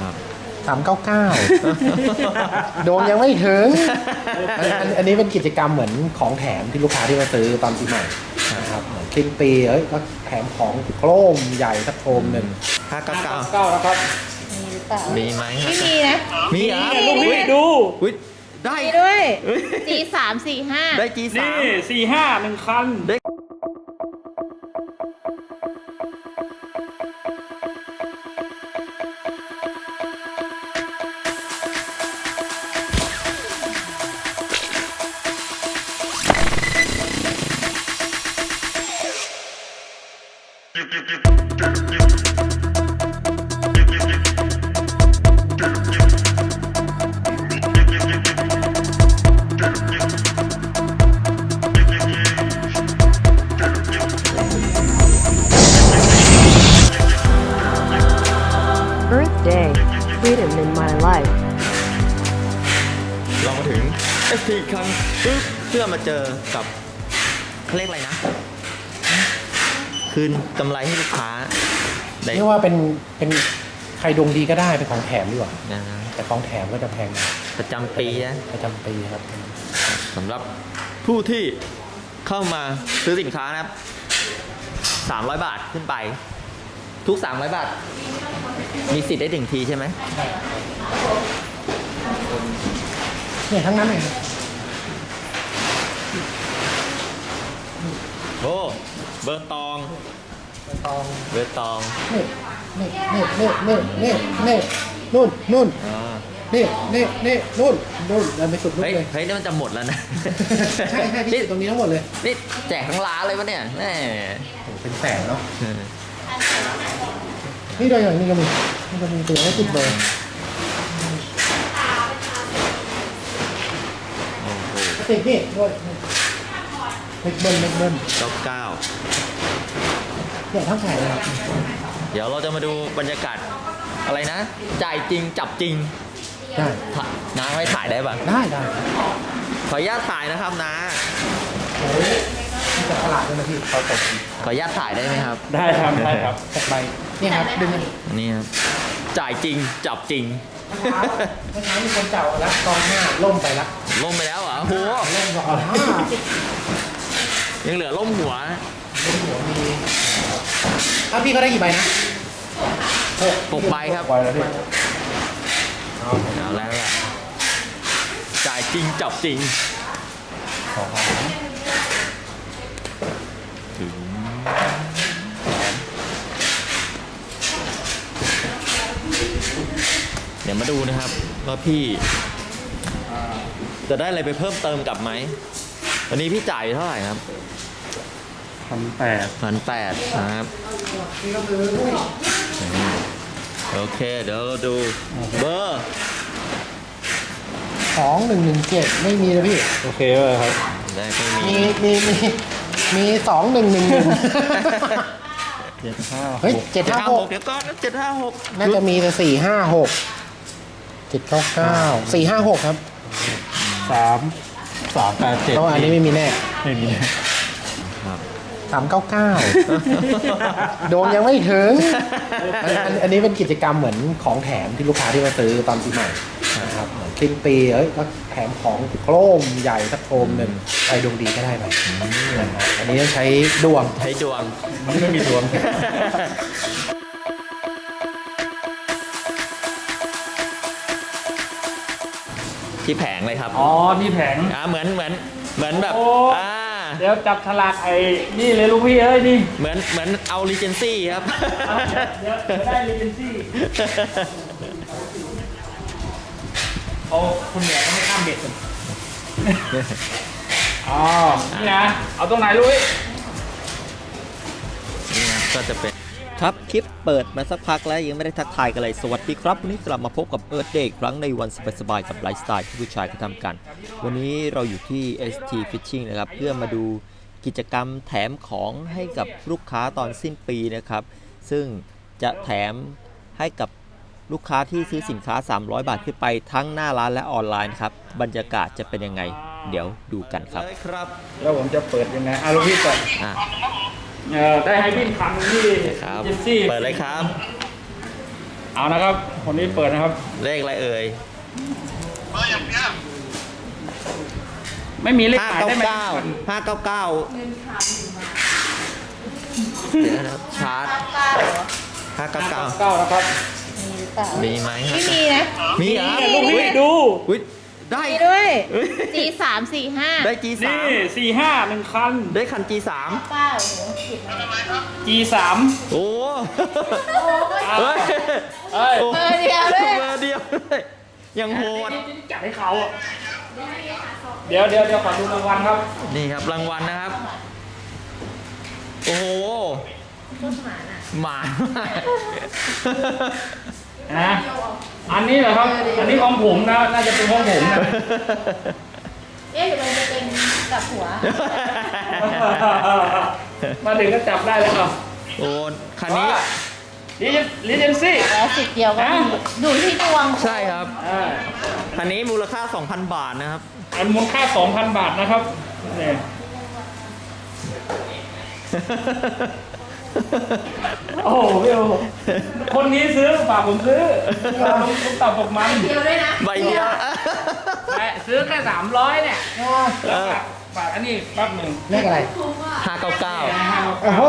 ครับ สามเก้าเก้าดวงยังไม่ถึงอันอันอันนี้เป็นกิจกรรมเหมือนของแถมที่ลูกค้าที่มาซื้อตอนปีใหม่นะครับเหมือนสิ้นปีเอ้ยก็แถมของโครมใหญ่สักโครมหนึ่งห้าเก้าเก้าเก้าแล้วครับมีหรือเปล่ามีไหมไม่มีนะ มีเหรอนี่ลูกพี่ดู อุ๊ยได้มีด้วย G สามสี่ห้าได้จีสานี่ม สี่ห้าหนึ่งคัน ได้ in my life. เรามาถึง ST ครั้งปึ๊บเพื่อมาเจอกับเขาเรียกอะไรนะ คืนกำไรให้ลูกค้าได้เรียกว่าเป็นเป็นใครดวงดีก็ได้เป็นของแถมดีกว่านะแต่ของแถมก็จะแพงหน่อยประจำปีนะประจำปีครับ สำหรับผู้ที่เข้ามาซื้อสินค้านะครับ 300 บาทขึ้นไป ทุก 300 บาท มีสิทธิ์ได้ถึงทีใช่ไหมเนี่ยทั้งนั้นเลยครับโอ้เบอร์ตอง ตองเบอร์ตองนี่นี่นี่นี่นี่นี่นี่นู่นนู่นอ่านี่นี่นี่นู่นนู่นเดินไปสุดนู่นเฮ้ยเลย เฮ้ยนี่มันจะหมดแล้วนะ ใช่ใช่ที่อยู่ตรงนี้ทั้งหมดเลย นี่แจกทั้งร้านเลยวะเนี่ยแม่โอ้โหเป็นแสนเนาะเออ นี่โดยอย่างนี้ก็มีนี่ก็มีตัวให้ติดเบอร์โอ้โหติดนี่ด้วยเม็กเบิ้ลเม็กเบิ้ลเก้าเก้าเนี่ยทั้งแผงเลยครับเดี๋ยวเราจะมาดูบรรยากาศอะไรนะ จ่ายจริงจับจริงได้ถ่าน้าไว้ถ่ายได้ปะได้ได้ขออนุญาตถ่ายนะครับนะโอ้ยนี่ จะตลาดด้วยนะพี่เขาตกขออนุญาตถ่ายได้ไหมครับ ได้ครับได้ครับตกใบนี่ครับดึงนะนี่ครับจ่ายจริงจับจริงเมื่อเช้าเมื่อเช้ามีคนเจ้าแล้วกองห้าล่มไปละล่มไปแล้วเหรอโอ้โหล่มกองห้ายังเหลือล่มหัวล่มหัวมีอ้าวพี่ก็ได้กี่ใบนะปกใบครับใบแล้วพี่เอาแล้วล่ะจ่ายจริงจับจริงสองถึ ดี๋ยวมาดูนะครับว่าพี่จะได้อะไรไปเพิ่มเติมกลับไหมวันนี้พี่จ่ายเท่าไหร่ครับพันแปดพันแปดนะครับนี่ก็คือโอเค เดี๋ยวเราดูเบอร์สองหนึ่งหนึ่งเจ็ดไม่มีเลยพี่ โอเคเลยครับ ได้ไม่มีมีมีมีมีสองหนึ่งหนึ่งหนึ่งเจ็ดห้าเฮ้ยเจ็ดเจ็ดห้าห้าหหกกเดี๋ยวก่อนเจ็ดห้าหกน่าจะมีแต่สี่ห้าหก เจ็ดเก้าเก้าสี่ห้าหกครับสามสามแปดเจ็ดแล้วอันนี้ไม่มีแน่ไม่มีครับสามเก้าเก้าโดนยังไม่ถึงอันอันอันนี้เป็นกิจกรรมเหมือนของแถมที่ลูกค้าที่มาซื้อตอนปีใหม่นะครับเหมือนสิ้นปีเอ้ยก็แถมของโครมใหญ่สักโครมหนึ่งใครดวงดีก็ได้ไปนะครับอันนี้ต้องใช้ดวง ใช้ดวงมันไม่มีดวง ที่แผงเลยครับอ๋อที่แผง อ่าเหมือนเหมือนเหมือนแบบโอ้ อ่าเดี๋ยวจับฉลากไอ้นี่เลยลูกพี่เอ้ยนี่เหมือนเหมือนเอารีเจนซี่ครับเดี๋ยวเดี๋ยวได้รีเจนซี่เขาคนเหนือเขาไม่ข้ามเบ็ดกันอ๋อนี่นะเอาตรงไหนลูกพี่นี่ครับก็จะเป็น ครับคลิปเปิดมาสักพักแล้วยังไม่ได้ทักทายกันเลย สวัสดีครับ วันนี้กลับมาพบกับเอิร์ธเดย์ครั้งในวันสบายๆกับไลฟ์สไตล์ที่ผู้ชายเขาทำกัน วันนี้เราอยู่ที่ ST Fishing นะครับ เพื่อมาดูกิจกรรมแถมของให้กับลูกค้าตอนสิ้นปีนะครับ ซึ่งจะแถมให้กับลูกค้าที่ซื้อสินค้า 300 บาทขึ้นไปทั้งหน้าร้านและออนไลน์ครับบรรยากาศจะเป็นยังไง เดี๋ยวดูกันครับ ครับ แล้วผมจะเปิดยังไงอะลูกพี่เปิดอะ เออได้ให้พี่คันที่ครับเจนซี่เปิดเลยครับ เอานะครับคนนี้เปิดนะครับ เลขอะไรเอ่ยไม่มีเลขห้าขายเก้าได้ไหมเก้าห้าเก้าเก้าเดี๋ยวนะครับชาร์จเก้าเหรอห้าเก้าเก้าเก้านะครับมีหรือเปล่ามีไหมไม่มีนะมีเหรอนี่ลูกพี่ดู อุ๊ย ได้มีด้วย G สามสี่ห้าได้ G สานี่มสี่ห้าหนึ่งคัน ได้คัน G สามเก้าโอ้โหผิดนะ G สามโอ้โอ้ยเฮ้ยเอ้ยโอ้เบอร์เดียวด้วย เบอร์เดียวด้วยยังโหด จัดให้เขาอะเดี๋ยวเดี๋ยวเดี๋ยวขอดูรางวัลครับ นี่ครับรางวัลนะครับ โอ้โหหมานะ อันนี้เหรอครับ อันนี้ของผมนะ น่าจะเป็นของผมนะ เอ๊ะหรือมันจะเป็นกับหัว มาถึงก็จับได้แล้วครับโอ้คันนี้ ลิลิเจนซี่ แล้วสิบเดียวก็มีดูที่ดวงใช่ครับ อ่าคันนี้มูลค่า 2,000 บาทนะครับ อันมูลค่า 2,000 บาทนะครับเนี่ย โอ้โหพี่โอ้โหคนนี้ซื้อฝากผมซื้อลงทุนต่ำตกมันเดียวด้วยนะใบเดียวแปะซื้อแค่300เนี่ยเออฝากอันนี้แป๊บหนึ่งเลขอะไร599โอ้โห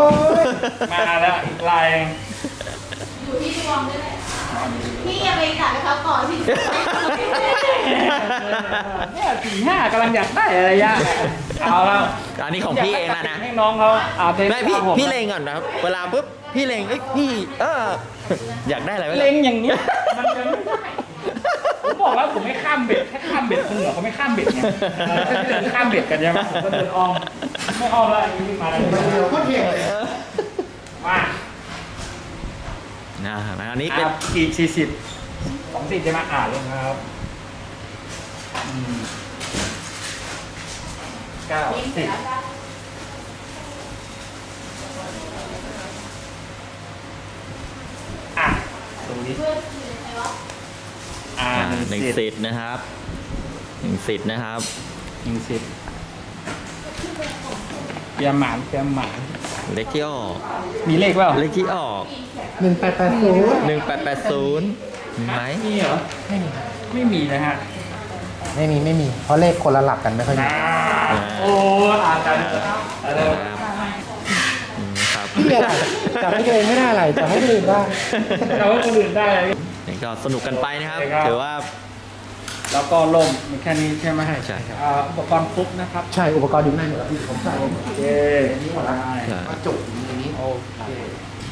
มาแล้วอีกลายอยู่ที่ดวงด้วยแหละ พี่อย่าไปกัดเขาก่อนพี่เนี่ยสี่ห้ากำลังอยากได้อะไรยะเอาแล้วอันนี้ของพี่เองนะนะให้น้องเขาอาเทไม่พี่ตามผมพี่เลงก่อนนะครับ เวลาปุ๊บพี่เลงเอ้ยพี่เอออยากได้อะไรไว้เล็งอย่างเนี้ยมันจะไม่ได้ผมบอกแล้วผมไม่ข้ามเบ็ดแค่ข้ามเบ็ดคนเหนือเขาไม่ข้ามเบ็ดไงเออเขาเดินข้ามเบ็ดกันใช่ไหมผมก็เดินอ้อมไม่อ้อมแล้วอันนี้มาแล้วเดี๋ยวโคตรเท่เลยมา นะอันนี้นี่เป็เป็นนกี่สี่สิบสองสิบจะมาอ่านลงครับอืมเก้าสิบอะตรงนี้อ่าอ่าหนึ่งหนึ่งสิบสิทธิ์นะครับหนึ่งสิทธิ์นะครับหนึ่งสิบเตรียมหมานเตรียมหมาน เลขที่ออกมีเลขเปล่าเลขที่ออกหนึ่งแปดแปดศูนย์1880มีไหมมีเหรอ ไม่มีครับไม่มีนะฮะไม่มีไม่มี เพราะเลขคนละหลักกันไม่ค่อยมีโอ้อ่านกันอะไรครับอืมครับพี่อะไรจับให้ตัวเองไม่ได้อะไรจับให้คนอื่นได้เราให้คนอื่นได้เลยนี่ก็สนุกกันไปนะครับใช่ครับถือว่า แล้วก็ล่มมีแค่นี้ใช่ไหมใช่ใช่ครับ อ่าอุปกรณ์ครบนะครับใช่ อุปกรณ์อยู่ในหมดแล้วพี่ผมใส่โอเคนี่หมดแล้วกระจุกอยู่ในนี้ โอเค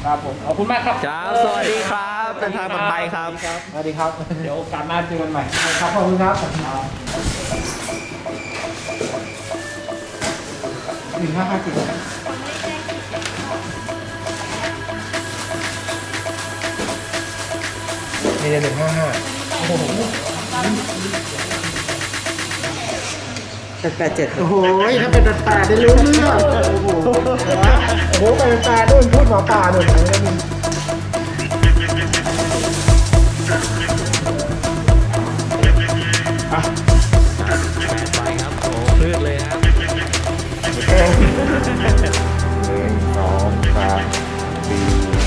ครับผมขอบคุณมากครับครับสวัสดีครับเป็นทางปลอดภัยครับ สวัสดีครับ เดี๋ยวโอกาสหน้าเจอกันใหม่ครับขอบคุณครับหนึ่งห้าห้าสิบนี่หนึ่งห้าห้าโอ้โห แปดเจ็ดโอ้โหถ้าเป็นแปดได้รู้เรื่องโอ้โหโอ้โหไปเป็นแปดด้วยพูดหมาป่าหน่อยนะไปครับโอ้พืดเลยนะครับสองสามสี่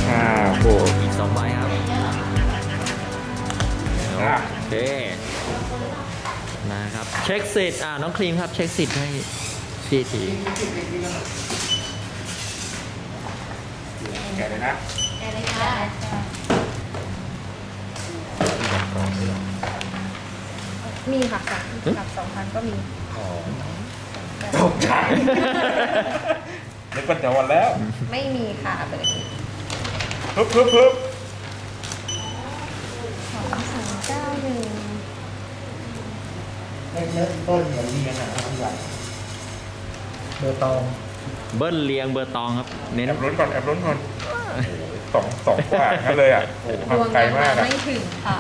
ห้าหกอีกสองใบครับ โอเคนะครับ เช็คสิทธิ์อ่าน้องครีมครับ เช็คสิทธิ์ให้พี่ทีแกะเลยนะแกเลยค่ะมีค่ะค่ะกับสองพันก็มีตกใจนึกว่าจะวันแล้ว ไม่มีค่ะไปเลยปึ๊บปึ๊บปึ๊บสองสามเก้าหนึ่ง เริ่มต้นเหมือนมีอาหารทั้งวันเบอร์ตองเบิ้ลเลียงเบอร์ตองครับ เน้นแอบลุ้นก่อนแอบลุ้นก่อนสองสองกว่างั้นเลยอะโอ้โหดวงห่างไกลยังมากอะไม่ถึงค่ะ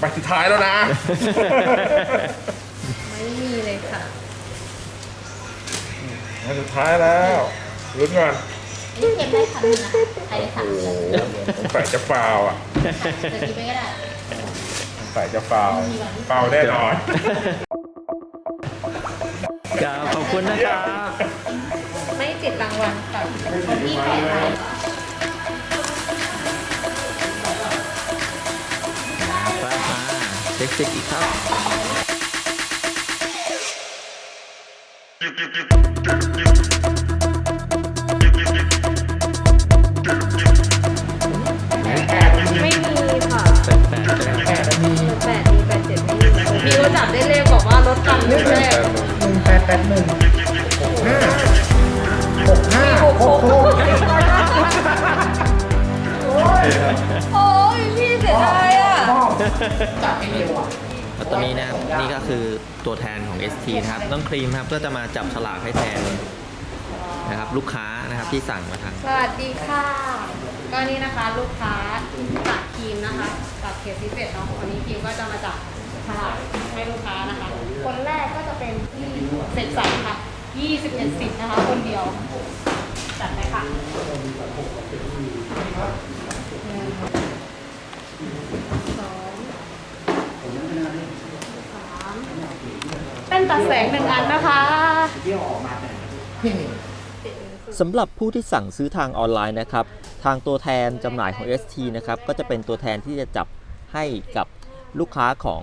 ไปสุดท้ายแล้วนะ ไม่มีเลยค่ะไปสุดท้ายแล้วลุ้นก่อนนี่เก็บได้คันนึงนะใครได้ถามเลยสงสัยจะฟาวอะ จะคิดไปก็ได้ สายจะฟาวฟาวแน่นอน ครับขอบคุณนะครับ ไม่ติดรางวัลค่ะคนที่แข่งมาครับมาเช็คเช็คอีกครับ Thank you. รถจับได้เลขบอกว่ารถคันนึงแรกหนึ่งแปดแปดหนึ่งหกห้าหกห้าหกหกโอ้ยพี่เสียดายอะจับให้เร็วอะแล้วตอนนี้นะครับนี่ก็คือตัวแทนของ ST นะครับน้องครีมครับก็จะมาจับฉลากให้แทนนะครับลูกค้านะครับที่สั่งมาทางสวัสดีค่ะก็นี่นะคะลูกค้าจากครีมนะคะจากเคสพิเศษเนาะวันนี้ครีมก็จะมาจับ ฉลากให้ลูกค้านะคะ คนแรกก็จะเป็นที่เสกสรรค่ะ21สิทธิ์นะคะ คนเดียว จัดไปค่ะหนึ่งสองสามเป็นตัดแสงหนึ่งอันนะคะสำหรับผู้ที่สั่งซื้อทางออนไลน์นะครับ ทางตัวแทนจำหน่ายของ ST นะครับ ก็จะเป็นตัวแทนที่จะจับให้กับ ลูกค้าของ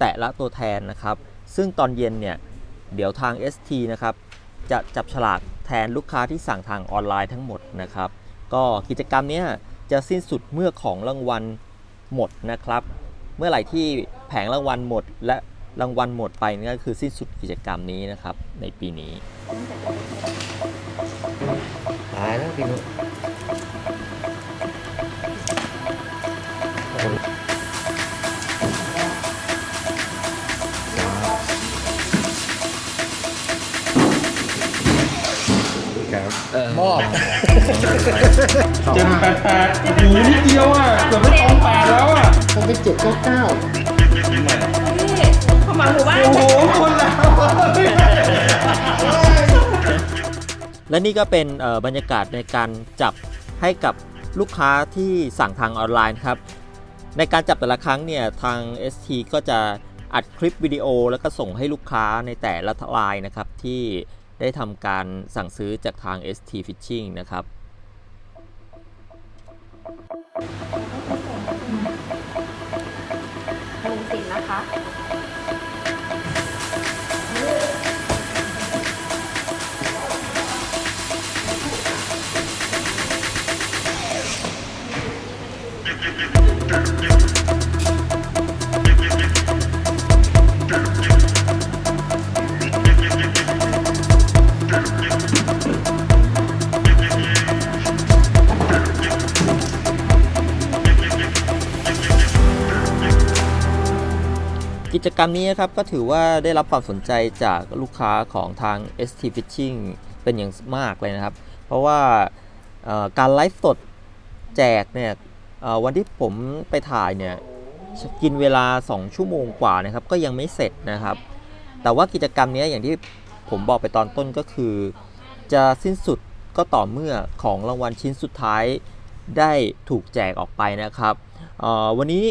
แต่ละตัวแทนนะครับ ซึ่งตอนเย็นเนี่ยเดี๋ยวทาง ST นะครับจะจับฉลากแทนลูกค้าที่สั่งทางออนไลน์ทั้งหมดนะครับ ก็กิจกรรมเนี้ยจะสิ้นสุดเมื่อของรางวัลหมดนะครับ เมื่อไหร่ที่แผงรางวัลหมด และรางวัลหมดไปนั่นก็คือสิ้นสุดกิจกรรมนี้นะครับในปีนี้ตายแล้วพี่นุ มอบเจ็ดแปดแปดอยู่นิดเดียวอะเกือบไม่ตรงแปดแล้วอะต้องเป็นเจ็ดเก้าเก้าเข้ามาหมู่บ้านโอ้โหคนละและนี่ก็เป็นเอ่อบรรยากาศในการจับให้กับลูกค้าที่สั่งทางออนไลน์ครับ ในการจับแต่ละครั้งเนี่ยทาง ST ก็จะอัดคลิปวิดีโอแล้วก็ส่งให้ลูกค้าในแต่ละลายนะครับที่ ได้ทำการสั่งซื้อจากทาง ST Fishing นะครับหนึ่งสินนะคะ กิจกรรมนี้นะครับก็ถือว่าได้รับความสนใจจากลูกค้าของทาง ST Fishing เป็นอย่างมากเลยนะครับ เพราะว่าการไลฟ์สดแจกเนี่ยวันที่ผมไปถ่ายเนี่ยกินเวลา 2 ชั่วโมงกว่านะครับ ก็ยังไม่เสร็จนะครับ แต่ว่ากิจกรรมนี้อย่างที่ผมบอกไปตอนต้นก็คือ จะสิ้นสุดก็ต่อเมื่อของรางวัลชิ้นสุดท้ายได้ถูกแจกออกไปนะครับวันนี้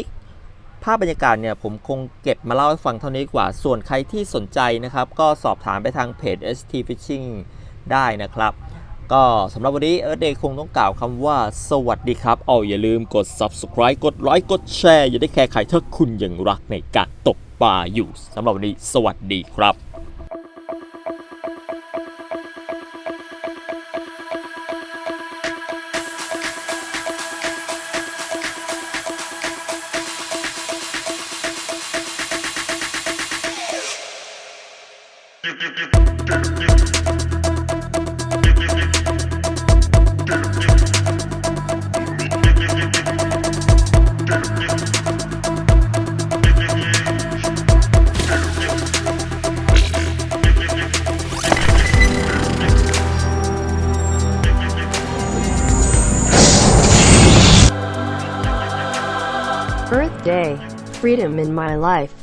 ภาพบรรยากาศเนี่ยผมคงเก็บมาเล่าให้ฟังเท่านี้กว่า ส่วนใครที่สนใจนะครับ ก็สอบถามไปทางเพจ ST Fishing ได้นะครับ ก็สำหรับวันนี้เอิร์ธเดย์คงต้องกล่าวคำว่าสวัสดีครับ เอาอย่าลืมกด subscribe กดไลค์กดแชร์ อย่าได้แคร์ใครถ้าคุณยังรักในการตกปลาอยู่สำหรับวันนี้สวัสดีครับ Earth Day. Freedom in my life.